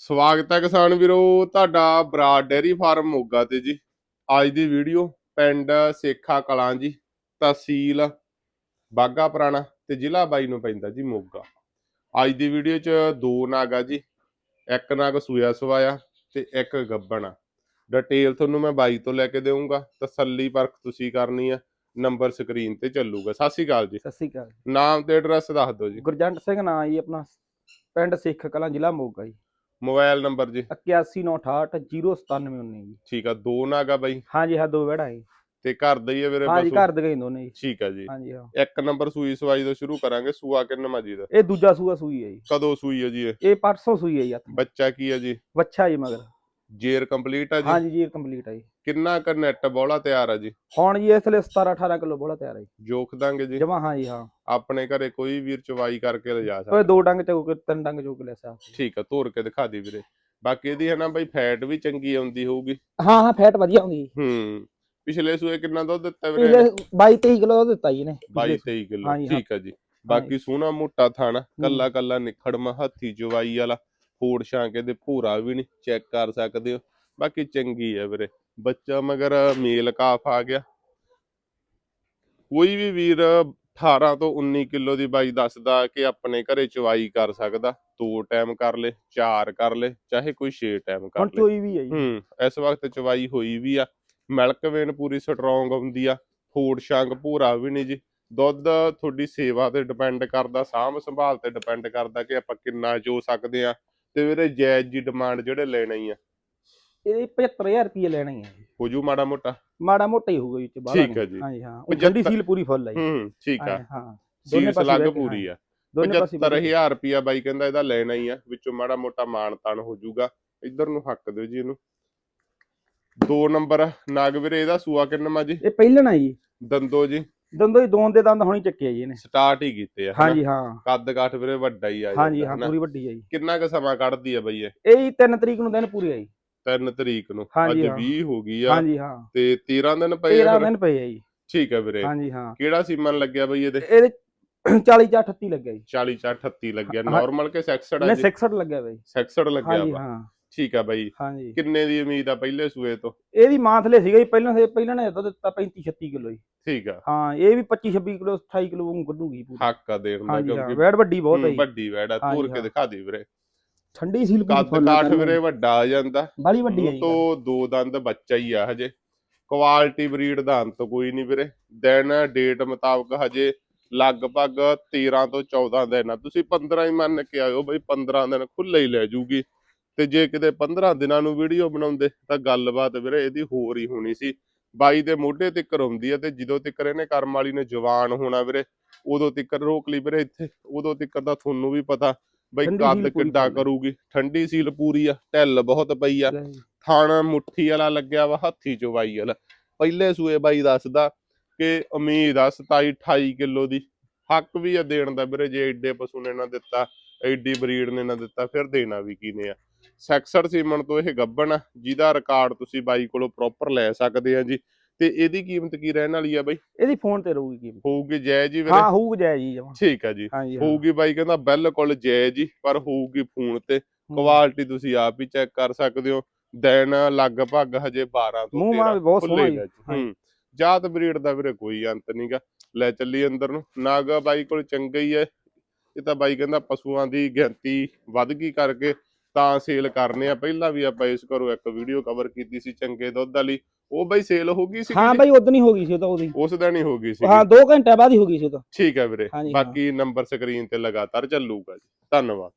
ਸਵਾਗਤ ਹੈ ਕਿਸਾਨ ਵੀਰੋ ਤੁਹਾਡਾ ਬਰਾਡ ਡੇਅਰੀ ਫਾਰਮ ਮੋਗਾ ਤੇ ਜੀ। ਅੱਜ ਦੀ ਵੀਡੀਓ ਪਿੰਡ ਸੇਖਾ ਕਲਾਂ ਜੀ ਤਹਿਸੀਲ ਬਾਗਾ ਪੁਰਾਣਾ ਤੇ ਜ਼ਿਲ੍ਹਾ ਬਾਈ ਨੂੰ ਪੈਂਦਾ ਜੀ ਮੋਗਾ। ਅੱਜ ਦੀ ਵੀਡੀਓ 'ਚ ਦੋ ਨਾਗ ਆ ਜੀ ਇੱਕ ਨਾਗ ਸੂਆ ਸਵਾਇਆ ਤੇ ਇੱਕ ਗੱਬਣ ਆ। ਡਿਟੇਲ ਤੁਹਾਨੂੰ ਮੈਂ ਬਾਈ ਤੋਂ ਲੈ ਕੇ ਦੇਵਾਂਗਾ ਤਸੱਲੀ ਪਰਖ ਤੁਸੀਂ ਕਰਨੀ ਆ ਨੰਬਰ ਸਕਰੀਨ ਤੇ ਚੱਲੂਗਾ। ਸਤਿ ਸ਼੍ਰੀ ਅਕਾਲ ਜੀ। ਸਤਿ ਸ਼੍ਰੀ ਅਕਾਲ। ਨਾਮ ਤੇ ਐਡਰੈਸ ਦੱਸ ਦਿਓ ਜੀ। ਗੁਰਜੰਟ ਸਿੰਘ ਨਾਂ ਜੀ ਆਪਣਾ ਪਿੰਡ ਸਿੱਖ ਕਲਾਂ ਜ਼ਿਲ੍ਹਾ ਮੋਗਾ ਜੀ। ਮੋਬਾਈਲ ਨੰਬਰ ਜੀ। 8198609719 ਜੀ। ਠੀਕ ਆ ਦੋ ਨਾਗ ਆ ਬਾਈ। ਹਾਂਜੀ ਹਾਂ ਦੋ ਵੜਾ ਜੀ। ਤੇ ਘਰ ਦਾ ਹੀ ਆ ਵੀਰੇ ਹਾਂਜੀ ਘਰ ਦੇ ਗਏ ਦੋਨੇ ਜੀ। ਠੀਕ ਆ ਜੀ। ਹਾਂਜੀ ਹਾਂ। ਇੱਕ ਨੰਬਰ ਸੂਈ ਸਵਾਈ ਤੋਂ ਸ਼ੁਰੂ ਕਰਾਂਗੇ ਸੂਆ ਕਿੰਨਾ ਜੀ ਦਾ। ਇਹ ਦੂਜਾ ਸੂਆ ਸੂਈ ਹੈ ਜੀ। ਕਦੋਂ ਸੂਈ ਹੈ ਜੀ ਇਹ? ਇਹ ਪਰਸੋਂ ਸੂਈ ਹੈ ਜੀ ਬੱਚਾ ਕੀ ਹੈ ਜੀ? ਵੱਛਾ ਜੀ ਮਗਰ। ਜੇਰ ਕੰਪਲੀਟ ਆ ਜੀ? ਹਾਂਜੀ ਜੀ ਇਹ ਕੰਪਲੀਟ ਹੈ ਜੀ। ਕਿੰਨਾ ਕ ਨੈਟ ਬੋਲਾ ਤਿਆਰ ਆ ਜੀ? ਹੁਣ ਜੀ ਇਸ ਲਈ 17 18 ਕਿਲੋ ਬੋਲਾ ਤਿਆਰ ਹੈ ਜੀ। ਜੋਖ ਦਾਂਗੇ ਜੀ? ਜਮਾ ਹਾਂ ਜੀ ਹਾਂ। ਆਪਣੇ ਘਰੇ ਕੋਈ ਵੀਰ ਚਵਾਈ ਕਰਕੇ ਲਿਜਾ ਓਏ ਸਕਦਾ ਦੋ ਡੰਗ ਚੋਕ ਤਿੰਨ ਡੰਗ ਚੋਕ ਲੈ ਸਾ ਠੀਕ ਆ ਤੋਰ ਕੇ ਦਿਖਾ ਦੀ ਵੀਰੇ। ਬਾਕੀ ਇਹਦੀ ਹੈ ਨਾ ਬਈ ਫੈਟ ਵੀ ਚੰਗੀ ਆਉਂਦੀ ਹੋਊਗੀ। ਹਾਂ ਹਾਂ ਫੈਟ ਵਧੀਆ ਜੀ ਹੂੰ ਪਿਛਲੇ ਸੂਏ ਕਿੰਨਾ ਦੁੱਧ ਦਿੱਤਾ ਵੀਰੇ? ਪਿਛਲੇ 22 23 ਕਿਲੋ ਦਿੱਤਾ ਜੀ ਨੇ 22 23 ਕਿਲੋ। ਠੀਕ ਆ ਜੀ। ਬਾਕੀ ਸੋਹਣਾ ਮੋਟਾ ਥਾਣਾ ਕੱਲਾ ਕੱਲਾ ਨਿਖੜਮਾ ਹੱਥੀ ਜਵਾਈ ਵਾਲਾ। ਫੋੜ ਛਾਂਕੇ ਦੇ ਭੂਰਾ ਵੀ ਨਹੀਂ ਚੈੱਕ ਕਰ ਸਕਦੇ ਹੋ। ਬਾਕੀ ਚੰਗੀ ਹੈ ਵੀਰੇ। ਬੱਚਾ ਮਗਰ ਮੇਲ ਕਾਫ ਆ ਗਿਆ। ਕੋਈ ਵੀ ਵੀਰ 18 ਤੋਂ 19 ਕਿਲੋ ਦੀ ਬਾਈ ਦੱਸਦਾ ਕਿ ਆਪਣੇ ਘਰੇ ਚਵਾਈ ਕਰ ਸਕਦਾ ਦੋ ਟਾਈਮ ਕਰ ਲੇ ਚਾਰ ਕਰ ਲੇ ਚਾਹੇ ਕੋਈ 6 ਟਾਈਮ ਕਰ ਹੁਣ ਲੇ। ਚੋਈ ਵੀ ਹੈ ਜੀ। ਹੂੰ ਇਸ ਵਕਤ ਚਵਾਈ ਹੋਈ ਵੀ ਆ। ਮਿਲਕ ਵੇਨ ਪੂਰੀ ਸਟਰੋਂਗ ਹੁੰਦੀ ਆ ਫੂਡ ਸ਼ੰਗ ਭੂਰਾ ਵੀ ਨਹੀਂ ਜੀ। ਦੁੱਧ ਤੁਹਾਡੀ ਸੇਵਾ ਤੇ ਡਿਪੈਂਡ ਕਰਦਾ ਸਾਂਭ ਸੰਭਾਲ ਤੇ ਡਿਪੈਂਡ ਕਰਦਾ ਕਿ ਆਪਾਂ ਕਿੰਨਾ ਚੋ ਸਕਦੇ ਆ। ਤੇ ਵੀਰੇ ਜਾਇਜ਼ ਜੀ ਡਿਮਾਂਡ ਜਿਹੜੇ ਲੈਣਾ ਆ। ਇਹ 75000 ਰੁਪਏ ਲੈਣਾ ਹੀ ਹੈ ਜੀ। ਹੋ ਜੂ ਮਾੜਾ ਮੋਟਾ। ਮਾੜਾ ਮੋਟਾ ਹੀ ਹੋਊਗਾ ਜੀ ਚ ਬਾਹਲਾ ਠੀਕ ਹੈ ਜੀ। ਹਾਂਜੀ ਹਾਂ। ਉਹ ਪਝੱਤਰ- ਠੰਡੀ ਸੀਲ ਪੂਰੀ ਫੁੱਲ ਹੈ ਜੀ। ਹੂੰ ਠੀਕ ਆ। ਹਾਂ, ਹਾਂ ਦੋਨੇ ਸੀਸ ਪਾਸੇ ਲੱਗ ਬਹਿ ਕੇ, ਪੂਰੀ ਆ। ਦੋਨੇ ਪਾਸੇ ਬਹਿ ਕੇ। 75000 ਰੁਪਿਆ ਬਾਈ ਕਹਿੰਦਾ ਇਹਦਾ ਲੈਣਾ ਹੀ ਆ। ਵਿੱਚੋਂ ਮਾੜਾ ਮੋਟਾ ਮਾਣ ਤਾਣ ਹੋ ਜੂਗਾ। ਇੱਧਰ ਨੂੰ ਹੱਕ ਦਿਓ ਜੀ ਇਹਨੂੰ। ਦੋ ਨੰਬਰ ਨਾਗ ਵੀਰੇ ਇਹਦਾ ਸੂਆ ਜੀ? ਇਹ ਪਹਿਲਣਾ ਜੀ। ਦੰਦੋ ਜੀ। ਦੰਦੋਂ ਹੀ ਦੋਨ ਦੇ ਦੰਦ ਹੁਣੀ ਚੱਕੇ ਆ ਜੀ ਇਹਨੇ। ਸਟਾਰਟ ਹੀ ਕੀਤੇ ਆ ਹਨਾ? ਹਾਂਜੀ ਹਾਂ। ਕੱਦ ਕਾਠ ਵੀਰੇ ਵੱਡਾ ਹੀ ਆ ਹਾਂਜੀ ਜਾਂਦਾ, ਹਾਂ ਹਨਾ? ਪੂਰੀ ਵੱਡੀ ਹੈ ਜੀ। ਕਿੰਨਾ ਕੁ ਸਮਾਂ ਕੱਢਦੀ ਆ ਬਈ ਇਹ? ਇਹ ਹੀ 3 ਤਰੀਕ ਨੂੰ ਦਿਨ ਪੂਰੀ ਆਈ 3 ਤਰੀਕ ਨੂੰ ਹਾਂਜੀ, ਅੱਜ ਹਾਂ। 20 ਹੋ ਗਈ ਆ ਹਾਂਜੀ ਹਾਂ। ਤੇ 13 ਦਿਨ ਪਏ ਆ 13 ਫਿਰ? ਦਿਨ ਪਏ ਆ ਜੀ। ਠੀਕ ਆ ਵੀਰੇ। ਹਾਂਜੀ ਹਾਂ। ਕਿਹੜਾ ਸੀਮਨ ਲੱਗਿਆ ਬਈ ਇਹਦੇ? ਇਹਦੇ 40 ਜਾਂ 38 ਲੱਗਿਆ ਜੀ। 40 ਚਾ 38 ਲੱਗਿਆ। ਹਾਂ। ਨਾਰਮਲ ਕੇ ਸੈਕਸਡ ਆ ਨੇ ਜੀ? 66 ਲੱਗਿਆ ਬਈ। ਸੈਕਸਡ ਲੱਗਿਆ ਹਾਂਜੀ ਵਾ। ਹਾਂ। ਠੀਕ ਆ ਬਈ। ਹਾਂਜੀ। ਕਿੰਨੇ ਦੀ ਉਮੀਦ ਆ ਪਹਿਲੇ ਸੂਏ ਤੋਂ? ਇਹਦੀ ਮਾਂ ਥਲੇ ਸੀਗਾ ਜੀ। ਪਹਿਲਾਂ ਸੇ ਪਹਿਲਾਂ ਨੇ ਦੁੱਧ ਦਿੱਤਾ 35 36 ਕਿਲੋ ਜੀ। ਠੀਕ ਆ। ਹਾਂ ਇਹ ਵੀ 25 26 ਕਿਲੋ 28 ਕਿਲੋ ਨੂੰ ਕੱਢੂਗੀ ਪੂਰੀ। ਹੱਕ ਆ ਦੇਣ ਦਾ ਹਾਂਜੀ ਹਾਂ। ਕਿਉਂਕਿ ਵੈੜ ਵੱਡੀ ਬਹੁਤ ਹੈ ਹੂੰ, ਜੀ। ਵੱਡੀ ਵੈੜ ਆ। ਹਾਂਜੀ, ਤੋਰ ਕੇ ਹਾਂ। ਦਿਖਾ ਦੇ ਵੀਰੇ। ਠੰਡੀ ਸੀਲ ਪੂਰੀ ਕੱਦ ਆ ਕਾਠ। ਵੀਰੇ ਵੱਡਾ ਆ ਜਾਂਦਾ। ਬਾਹਲੀ ਵੱਡੀ ਹੈ ਜੀ। ਤੋਂ ਦੋ ਦੰਦ ਬੱਚਾ ਹੀ ਆ ਹਜੇ। ਕੁਆਲਿਟੀ ਬਰੀਡ ਦਾ ਅੰਤ ਕੋਈ ਨਹੀਂ ਵੀਰੇ। ਦਿਨ ਡੇਟ ਮੁਤਾਬਕ ਹਜੇ ਲਗਭਗ 13 ਤੋਂ 14 ਦਿਨ ਆ। ਤੁਸੀਂ 15 ਹੀ ਮੰਨ ਕੇ ਆਇਓ ਬਈ 15 ਦਿਨ ਖੁੱਲੇ ਹੀ ਲੈ ਜੂਗੀ। ਤੇ ਜੇ ਕਿਤੇ 15 ਦਿਨਾਂ ਨੂੰ ਵੀਡੀਓ ਬਣਾਉਂਦੇ ਤਾਂ ਗੱਲਬਾਤ ਵੀਰੇ ਇਹਦੀ ਹੋਰ ਹੀ ਹੋਣੀ ਸੀ। ਬਾਈ ਦੇ ਮੋਢੇ ਤਿੱਕਰ ਹੁੰਦੀ ਆ ਤੇ ਜਦੋਂ ਤਿੱਕਰ ਇਹਨੇ ਕਰਮ ਵਾਲੀ ਨੇ ਜਵਾਨ ਹੋਣਾ ਵੀਰੇ ਉਦੋਂ ਤਿੱਕਰ ਰੋਕ ਲਈ ਵੀਰੇ ਇੱਥੇ। ਉਦੋਂ ਤਿੱਕਰ ਦਾ ਤੁਹਾਨੂੰ ਵੀ ਪਤਾ ਬਈ ਕੱਦ ਕਿੱਡਾ। ਕਰੂਗੀ? ਠੰਡੀ ਸੀਲ ਪੂਰੀ ਆ ਢਿੱਲ ਬਹੁਤ ਪਈ ਆ। ਥਣ ਮੁੱਠੀ ਵਾਲਾ ਲੱਗਿਆ ਵਾ ਹੱਥੀ ਚਵਾਈ ਵਾਲਾ। ਪਹਿਲੇ ਸੂਏ ਬਾਈ ਦੱਸਦਾ ਕਿ ਉਮੀਦ ਆ 27 28 ਕਿਲੋ ਦੀ। ਹੱਕ ਵੀ ਆ ਦੇਣ ਦਾ ਵੀਰੇ ਜੇ ਏਡੇ ਪਸ਼ੂ ਨੇ ਨਾ ਦਿੱਤਾ ਐਡੀ ਬਰੀਡ ਨੇ ਨਾ ਦਿੱਤਾ ਫਿਰ ਦੇਣਾ ਵੀ ਕਿਨੇ ਆ? ਸੈਕਸਰ ਸੀਮਨ ਤੋਂ ਇਹ ਗੱਬਣ ਜਿਹਦਾ ਰਿਕਾਰਡ ਤੁਸੀਂ ਬਾਈ ਕੋਲੋਂ ਪ੍ਰੋਪਰ ਲੈ ਸਕਦੇ ਆ ਜੀ। ਤੇ ਇਹਦੀ ਕੀਮਤ ਕੀ ਰਹਿਣ ਵਾਲੀ ਆ ਬਾਈ? ਇਹਦੀ ਫੋਨ ਤੇ ਰਹੂਗੀ ਕੀਮਤ। ਹੋਊਗੀ ਜਾਇਜ਼ ਜੀ ਵੀਰੇ। ਹਾਂ ਹੋਊ ਜਾਇਜ਼ ਜੀ ਜਮਾਂ। ਠੀਕ ਆ ਜੀ। ਹਾਂ। ਹੋਊਗੀ ਬਾਈ ਕਹਿੰਦਾ ਬਿਲਕੁਲ ਜਾਇਜ਼ ਹੀ ਪਰ ਹੋਊਗੀ ਫੋਨ ਤੇ। ਕੁਆਲਿਟੀ ਤੁਸੀਂ ਆਪ ਹੀ ਚੈੱਕ ਕਰ ਸਕਦੇ ਹੋ। ਦਿਨ ਲਗਭਗ ਹਜੇ 12 ਤੋਂ ਮੂੰਹ 13 ਮਾਂ ਵੀ ਬਹੁਤ ਸੋਹਣਾ ਹੀ। ਹੂੰ। ਜਾਤ ਬਰੀਡ ਦਾ ਵੀਰੇ ਕੋਈ ਅੰਤ ਨਹੀਂਗਾ ਲੈ ਚੱਲੀ ਅੰਦਰ ਨੂੰ। ਨਾਗਾ ਬਾਈ ਕੋਲ ਚੰਗਾ ਹੀ ਹੈ ਇਹ ਤਾਂ ਬਾਈ ਕਹਿੰਦਾ ਪਸ਼ੂਆਂ ਦੀ ਗਿਣਤੀ ਵੱਧ ਗਈ ਕਰਕੇ ਤਾਂ ਸੇਲ ਕਰਨੇ ਆ। ਪਹਿਲਾਂ ਵੀ ਆਪਾਂ ਇਸ ਕਰੋ ਇੱਕ ਵੀਡੀਓ ਕਵਰ ਕੀਤੀ ਸੀ ਚੰਗੇ ਦੁੱਧ ਵਾਲੀ। ਉਹ ਬਾਈ ਸੇਲ ਹੋ ਗਈ ਸੀ ਹਾਂ ਬਾਈ ਉਦੋਂ ਹੀ ਹੋ ਗਈ ਸੀ ਉਹ ਤਾਂ ਉਹਦੀ ਉਸ ਦਿਨ ਹੀ ਹੋ ਗਈ ਸੀ ਹਾਂ 2 ਘੰਟੇ ਬਾਅਦ ਹੀ ਹੋ ਗਈ ਸੀ ਉਹ ਤਾਂ। ਠੀਕ ਹੈ ਵੀਰੇ। ਬਾਕੀ ਨੰਬਰ ਸਕਰੀਨ ਤੇ ਲਗਾਤਾਰ ਚੱਲੂਗਾ ਜੀ। ਧੰਨਵਾਦ।